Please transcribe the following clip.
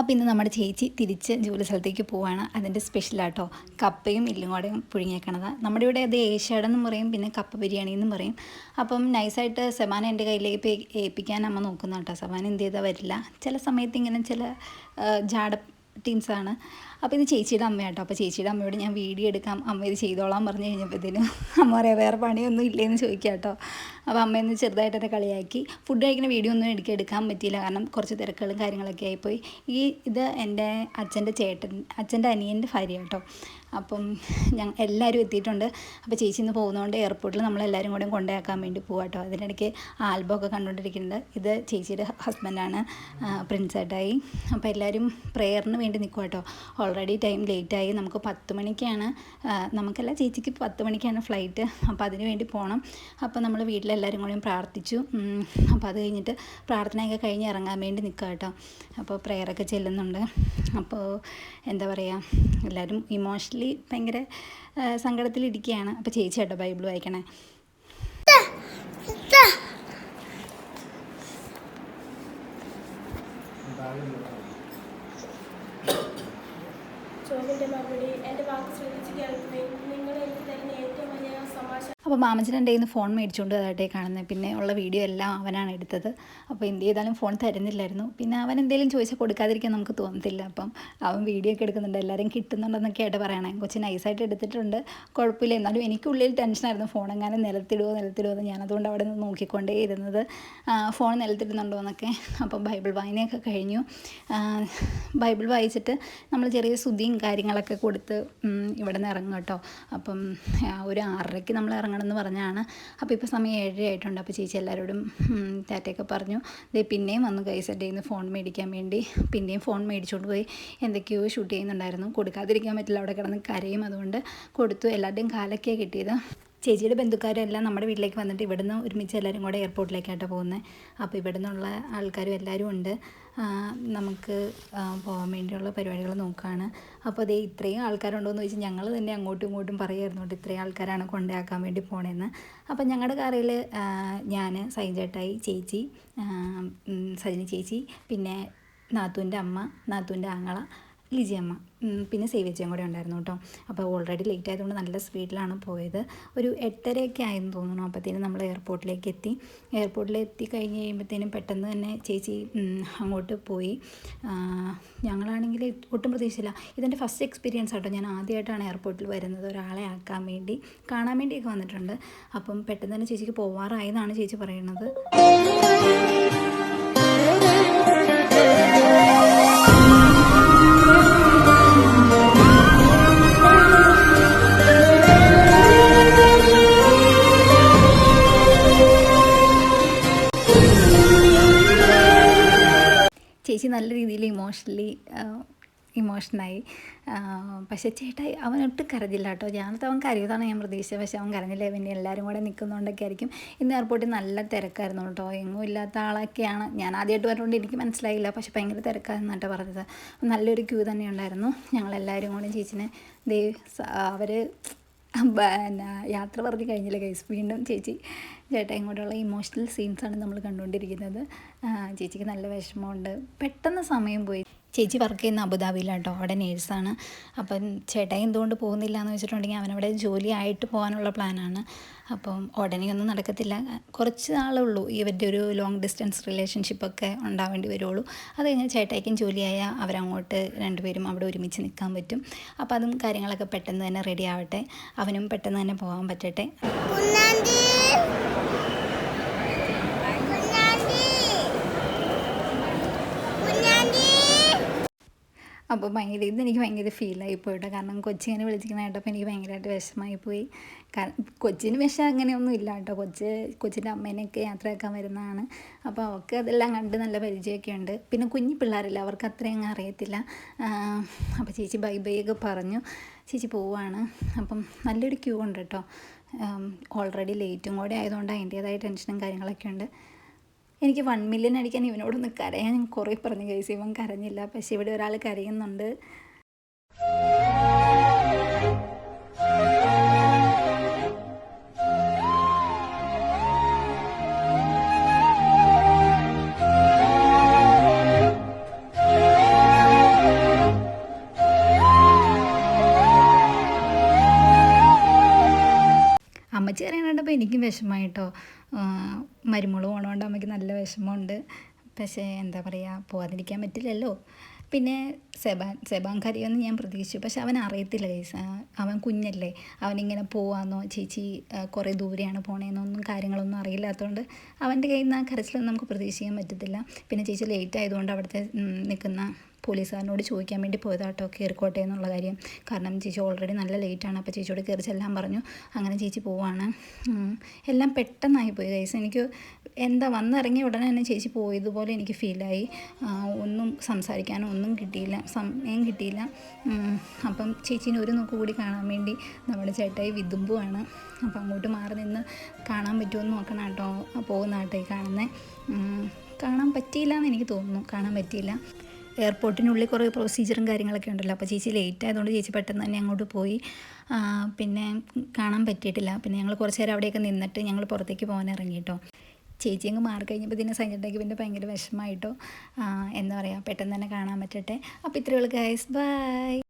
അപ്പോൾ ഇന്ന് നമ്മുടെ ചേച്ചി തിരിച്ച് ജോലി സ്ഥലത്തേക്ക് പോവാണ്. അതിന്റെ സ്പെഷ്യലാട്ടോ കപ്പയും ഇല്ലും കൂടെയും പുഴുങ്ങിയേക്കണത്. നമ്മുടെ ഇവിടെ അത് ഏഷ്യാടെന്നും പറയും പിന്നെ കപ്പ ബിരിയാണി എന്നും പറയും. അപ്പം നൈസായിട്ട് സെബാന എന്റെ കയ്യിലേക്ക് ഏൽപ്പിക്കാൻ അമ്മ നോക്കുന്ന കേട്ടോ സെബാന എന്ത് ചെയ്താൽ വരില്ല. ചില സമയത്ത് ഇങ്ങനെ ചില ജാഡ ടീംസാണ് അപ്പോൾ ഇത് ചേച്ചിയുടെ അമ്മയാട്ടോ. അപ്പോൾ ചേച്ചിയുടെ അമ്മയോട് ഞാൻ വീഡിയോ എടുക്കാം. അമ്മ ഇത് ചെയ്തോളാം പറഞ്ഞു കഴിഞ്ഞപ്പോഴത്തേനും അമ്മ പറയാം വേറെ പണിയൊന്നും ഇല്ലേന്ന് ചോദിക്കാം കേട്ടോ അപ്പോൾ അമ്മയെന്ന് ചെറുതായിട്ട് കളിയാക്കി. ഫുഡ് കഴിക്കുന്ന വീഡിയോ ഒന്നും എനിക്ക് എടുക്കാൻ പറ്റിയില്ല. കാരണം കുറച്ച് തിരക്കുകളും കാര്യങ്ങളൊക്കെ ആയിപ്പോയി. ഈ ഇത് എന്റെ അച്ഛന്റെ ചേട്ടൻ അച്ഛന്റെ അനിയന്റെ ഭാര്യ കേട്ടോ അപ്പം ഞങ്ങൾ എല്ലാവരും എത്തിയിട്ടുണ്ട്. അപ്പോൾ ചേച്ചി ഇന്ന് പോകുന്നതുകൊണ്ട് എയർപോർട്ടിൽ നമ്മളെല്ലാവരും കൂടെ കൊണ്ടുപോയാക്കാൻ വേണ്ടി പോകാം കേട്ടോ അതിനിടയ്ക്ക് ആൽബം ഒക്കെ കണ്ടുകൊണ്ടിരിക്കുന്നുണ്ട് ഇത് ചേച്ചിയുടെ ഹസ്ബൻഡാണ് പ്രിൻസ് ഏട്ടായി അപ്പോൾ എല്ലാവരും പ്രെയറിന് വേണ്ടി നിൽക്കുക കേട്ടോ ഓൾറെഡി ടൈം ലേറ്റായി നമുക്ക് പത്ത് മണിക്കാണ് നമുക്കല്ല ചേച്ചിക്ക് പത്ത് മണിക്കാണ് ഫ്ലൈറ്റ് അപ്പോൾ അതിന് വേണ്ടി പോകണം അപ്പോൾ നമ്മൾ വീട്ടിലെല്ലാവരും കൂടെയും പ്രാർത്ഥിച്ചു. അപ്പോൾ അത് കഴിഞ്ഞിട്ട് പ്രാർത്ഥനയൊക്കെ കഴിഞ്ഞ് ഇറങ്ങാൻ വേണ്ടി നിൽക്കുക കേട്ടോ അപ്പോൾ പ്രെയറൊക്കെ ചെല്ലുന്നുണ്ട്. അപ്പോൾ എന്താ പറയുക എല്ലാവരും ഇമോഷണലി ഭയങ്കര സങ്കടത്തിലിരിക്കുകയാണ് അപ്പോൾ ചേച്ചി കേട്ടോ ബൈബിൾ വായിക്കണേ. ചോദിന്റെ was in Demagudi and അപ്പോൾ മാമച്ചൻ എന്റെ കയ്യിൽ ഫോൺ മേടിച്ചുകൊണ്ട് അതായിട്ടേ കാണുന്നത് പിന്നെ ഉള്ള വീഡിയോ എല്ലാം അവനാണ് എടുത്തത്. അപ്പോൾ എന്ത് ചെയ്താലും ഫോൺ തരുന്നില്ലായിരുന്നു. പിന്നെ അവൻ എന്തെങ്കിലും ചോദിച്ചാൽ കൊടുക്കാതിരിക്കാൻ നമുക്ക് തോന്നത്തില്ല. അപ്പം അവൻ വീഡിയോ ഒക്കെ എടുക്കുന്നുണ്ട്. എല്ലാവരും കിട്ടുന്നുണ്ടെന്നൊക്കെ ആയിട്ട് പറയണേ. കൊച്ചു നൈസായിട്ട് എടുത്തിട്ടുണ്ട്. കുഴപ്പമില്ല എന്നാലും എനിക്കുള്ളിൽ ടെൻഷനായിരുന്നു ഫോൺ എങ്ങനെ നിലത്തിടുമോ നിലത്തിടുമോ എന്ന് ഞാനതുകൊണ്ട് അവിടെ നിന്ന് നോക്കിക്കൊണ്ടേ ഇരുന്നത്. ഫോൺ നിലത്തിടുന്നുണ്ടോ എന്നൊക്കെ. അപ്പം ബൈബിൾ വായനയൊക്കെ കഴിഞ്ഞു. ബൈബിൾ വായിച്ചിട്ട് നമ്മൾ ചെറിയ സുതിയും കാര്യങ്ങളൊക്കെ കൊടുത്ത് ഇവിടെ നിന്ന് ഇറങ്ങും കേട്ടോ. അപ്പം ഒരു ആറരയ്ക്ക് നമ്മൾ ഇറങ്ങണം. എന്ന് പറഞ്ഞാണ്. അപ്പോൾ ഇപ്പോൾ സമയം ഏഴര ആയിട്ടുണ്ട് അപ്പോൾ ചേച്ചി എല്ലാവരോടും ടാറ്റയൊക്കെ പറഞ്ഞു. ദേ പിന്നെയും വന്നു സെറ്റ് ചെയ്യുന്ന ഫോൺ മേടിക്കാൻ വേണ്ടി. പിന്നെയും ഫോൺ മേടിച്ചുകൊണ്ട് പോയി. എന്തൊക്കെയോ ഷൂട്ട് ചെയ്യുന്നുണ്ടായിരുന്നു. കൊടുക്കാതിരിക്കാൻ പറ്റില്ല. അവിടെ കിടന്ന് കരയും. അതുകൊണ്ട് കൊടുത്തു. എല്ലാവരുടെയും കാലൊക്കെയാണ് കിട്ടിയത്. ചേച്ചിയുടെ ബന്ധുക്കാരെല്ലാം നമ്മുടെ വീട്ടിലേക്ക് വന്നിട്ട് ഇവിടുന്ന് ഒരുമിച്ച് എല്ലാവരും കൂടെ എയർപോർട്ടിലേക്കായിട്ടാണ് പോകുന്നത്. അപ്പോൾ ഇവിടെ നിന്നുള്ള ആൾക്കാരും എല്ലാവരും ഉണ്ട്. നമുക്ക് പോകാൻ വേണ്ടിയുള്ള പരിപാടികൾ നോക്കുകയാണ് അപ്പോൾ അതേ ഇത്രയും ആൾക്കാരുണ്ടോ എന്ന് ചോദിച്ചാൽ ഞങ്ങൾ തന്നെ അങ്ങോട്ടും ഇങ്ങോട്ടും പറയുമായിരുന്നു കേട്ടോ ഇത്രയും ആൾക്കാരാണ് കൊണ്ടാക്കാൻ വേണ്ടി പോണേന്ന്. അപ്പോൾ ഞങ്ങളുടെ കാറിൽ ഞാൻ സൈജേട്ടായി ചേച്ചി സജിനി ചേച്ചി പിന്നെ നാത്തൂന്റെ അമ്മ നാത്തൂന്റെ ആങ്ങള ലിജിയമ്മ പിന്നെ സേവിച്ചയും കൂടെ ഉണ്ടായിരുന്നു കേട്ടോ. അപ്പോൾ ഓൾറെഡി ലേറ്റ് ആയതുകൊണ്ട് നല്ല സ്പീഡിലാണ് പോയത്. ഒരു എട്ടരയൊക്കെ ആയെന്ന് തോന്നുന്നു അപ്പോഴത്തേനും നമ്മൾ എയർപോർട്ടിലേക്ക് എത്തി. എയർപോർട്ടിൽ എത്തി കഴിഞ്ഞ് കഴിയുമ്പോഴത്തേനും പെട്ടെന്ന് തന്നെ ചേച്ചി അങ്ങോട്ട് പോയി. ഞങ്ങളാണെങ്കിൽ ഒട്ടും പ്രതീക്ഷിച്ചില്ല. ഇതെന്റെ ഫസ്റ്റ് എക്സ്പീരിയൻസ് ആട്ടോ. ഞാൻ ആദ്യമായിട്ടാണ് എയർപോർട്ടിൽ വരുന്നത്. ഒരാളെ ആക്കാൻ വേണ്ടി കാണാൻ വേണ്ടിയൊക്കെ വന്നിട്ടുണ്ട്. അപ്പം പെട്ടെന്ന് തന്നെ ചേച്ചിക്ക് പോവാറായി എന്നാണ് ചേച്ചി പറയുന്നത്. ചേച്ചി നല്ല രീതിയിൽ ഇമോഷണലി ഇമോഷനായി പക്ഷേ ചേട്ടായി അവൻ ഒട്ടും കരഞ്ഞില്ല കേട്ടോ. ഞാനത്തെ അവൻ കരുതാണ് ഞാൻ പ്രതീക്ഷിച്ചത്. പക്ഷേ അവൻ കരഞ്ഞില്ല? പിന്നെ എല്ലാവരും കൂടെ നിൽക്കുന്നതുകൊണ്ടൊക്കെ ആയിരിക്കും. ഇന്ന് എയർപോർട്ടിൽ നല്ല തിരക്കായിരുന്നു കേട്ടോ. എങ്ങും ഇല്ലാത്ത ആളൊക്കെയാണ്. ഞാൻ ആദ്യമായിട്ട് പറഞ്ഞുകൊണ്ട് എനിക്ക് മനസ്സിലായില്ല. പക്ഷേ ഭയങ്കര തിരക്കായിരുന്നു കേട്ടോ പറഞ്ഞത്. നല്ലൊരു ക്യൂ തന്നെ ഉണ്ടായിരുന്നു ഞങ്ങളെല്ലാവരും കൂടെ ചേച്ചിനെ ദേ അവർ യാത്ര പറഞ്ഞ് കഴിഞ്ഞില്ല കേസ് വീണ്ടും ചേച്ചി ചേട്ടായും കൂടെയുള്ള ഇമോഷണൽ സീൻസാണ് നമ്മൾ കണ്ടുകൊണ്ടിരിക്കുന്നത്. ചേച്ചിക്ക് നല്ല വിഷമമുണ്ട്. പെട്ടെന്ന് സമയം പോയി. ചേച്ചി വർക്ക് ചെയ്യുന്ന അബുദാബിയിലാട്ടോ. അവിടെ നേഴ്സാണ് അപ്പം ചേട്ടായി എന്തുകൊണ്ട് പോകുന്നില്ല എന്ന് വെച്ചിട്ടുണ്ടെങ്കിൽ അവനവിടെ ജോലി ആയിട്ട് പോകാനുള്ള പ്ലാനാണ് അപ്പം ഉടനെ ഒന്നും നടക്കത്തില്ല. കുറച്ച് നാളേ ഉള്ളൂ. ഇവരുടെ ഒരു ലോങ് ഡിസ്റ്റൻസ് റിലേഷൻഷിപ്പൊക്കെ ഉണ്ടാവേണ്ടി വരുള്ളൂ അത് കഴിഞ്ഞാൽ ചേട്ടായിക്കും ജോലിയായ അവരങ്ങോട്ട് രണ്ടുപേരും അവിടെ ഒരുമിച്ച് നിൽക്കാൻ പറ്റും. അപ്പം അതും കാര്യങ്ങളൊക്കെ പെട്ടെന്ന് തന്നെ റെഡി ആവട്ടെ. അവനും പെട്ടെന്ന് തന്നെ പോകാൻ പറ്റട്ടെ. അപ്പോൾ ഭയങ്കര ഇത് എനിക്ക് ഭയങ്കര ഫീലായി പോയിട്ടോ കാരണം കൊച്ചിങ്ങനെ വിളിച്ചിരിക്കുന്ന കേട്ടപ്പോൾ എനിക്ക് ഭയങ്കരമായിട്ട് വിഷമമായി പോയി. കാരണം കൊച്ചിന് വിഷം അങ്ങനെയൊന്നും ഇല്ല കേട്ടോ. കൊച്ച് കൊച്ചിന്റെ അമ്മേനെയൊക്കെ യാത്രയാക്കാൻ വരുന്നതാണ്. അപ്പോൾ അവൾക്ക് അതെല്ലാം കണ്ട് നല്ല പരിചയമൊക്കെ ഉണ്ട്. പിന്നെ കുഞ്ഞു പിള്ളേരില്ല അവർക്ക് അത്രയും അങ്ങ് അറിയത്തില്ല. അപ്പോൾ ചേച്ചി ബൈ ബൈ ഒക്കെ പറഞ്ഞു. ചേച്ചി പോവാണ്. അപ്പം നല്ലൊരു ക്യൂ ഉണ്ട് കേട്ടോ. ഓൾറെഡി ലേറ്റും കൂടെ ആയതുകൊണ്ട് അതിന്റേതായ ടെൻഷനും കാര്യങ്ങളൊക്കെ ഉണ്ട്. എനിക്ക് വൺ മില്യൺ അടിക്കാൻ ഇവനോടൊന്ന് കരയാൻ കുറേ പറഞ്ഞു കഴിച്ചു ഇവൻ കരഞ്ഞില്ല. പക്ഷേ ഇവിടെ ഒരാൾ കരയുന്നുണ്ട്. വിഷമമായിട്ടോ മരുമോൾ പോണോണ്ട് അമ്മയ്ക്ക് നല്ല വിഷമമുണ്ട്. പക്ഷേ എന്താ പറയുക പോകാതിരിക്കാൻ പറ്റില്ലല്ലോ. പിന്നെ സെബാൻ സെബാൻ കരയൊന്നും ഞാൻ പ്രതീക്ഷിച്ചു. പക്ഷെ അവൻ അറിയത്തില്ല കേസ് അവൻ കുഞ്ഞല്ലേ. അവനിങ്ങനെ പോവാന്നോ ചേച്ചി കുറേ ദൂരെയാണ് പോണേന്നൊന്നും കാര്യങ്ങളൊന്നും അറിയില്ലാത്തതുകൊണ്ട് അവന്റെ കയ്യിൽ നിന്ന് ആ കരച്ചിലൊന്നും നമുക്ക് പ്രതീക്ഷിക്കാൻ പറ്റത്തില്ല. പിന്നെ ചേച്ചി ലേറ്റ് ആയതുകൊണ്ട് അവിടുത്തെ നിൽക്കുന്ന പോലീസുകാരനോട് ചോദിക്കാൻ വേണ്ടി പോയതാട്ടോ കയറിക്കോട്ടെ എന്നുള്ള കാര്യം. കാരണം ചേച്ചി ഓൾറെഡി നല്ല ലേറ്റാണ് അപ്പോൾ ചേച്ചിയോട് കയറി ചെല്ലാൻ പറഞ്ഞു. അങ്ങനെ ചേച്ചി പോവാണ്. എല്ലാം പെട്ടെന്നായി പോയി കൈസ് എനിക്ക് എന്താ വന്നിറങ്ങിയ ഉടനെ തന്നെ ചേച്ചി പോയതുപോലെ എനിക്ക് ഫീലായി ഒന്നും സംസാരിക്കാനോ ഒന്നും കിട്ടിയില്ല. സമയം കിട്ടിയില്ല. അപ്പം ചേച്ചീനെ ഒരു നോക്ക് കൂടി കാണാൻ വേണ്ടി നമ്മുടെ ചേട്ടായി വിതുമ്പുവാണ്. അപ്പം അങ്ങോട്ട് മാറി നിന്ന് കാണാൻ പറ്റുമോ എന്ന് നോക്കണം കേട്ടോ. പോകുന്ന ആട്ടേ കാണുന്നത് കാണാൻ പറ്റിയില്ല എന്ന് എനിക്ക് തോന്നുന്നു. കാണാൻ പറ്റിയില്ല. എയർപോർട്ടിനുള്ളിൽ കുറേ പ്രൊസീജിയറും കാര്യങ്ങളൊക്കെ ഉണ്ടല്ലോ. അപ്പോൾ ചേച്ചി ലേറ്റ് ആയതുകൊണ്ട് ചേച്ചി പെട്ടെന്ന് തന്നെ അങ്ങോട്ട് പോയി. പിന്നെ കാണാൻ പറ്റിയിട്ടില്ല. പിന്നെ ഞങ്ങൾ കുറച്ച് നേരം അവിടെയൊക്കെ നിന്നിട്ട് ഞങ്ങൾ പുറത്തേക്ക് പോകാൻ ഇറങ്ങി കേട്ടോ ചേച്ചി അങ്ങ് മാറി കഴിഞ്ഞപ്പോൾ ഇതിനെ സൈലന്റാക്കി പിന്നെ ഭയങ്കര വിഷമമായിട്ടോ എന്താ പറയുക പെട്ടെന്ന് തന്നെ കാണാൻ പറ്റട്ടെ. അപ്പോൾ ഇത്രയുള്ള ഗൈസ് ബൈ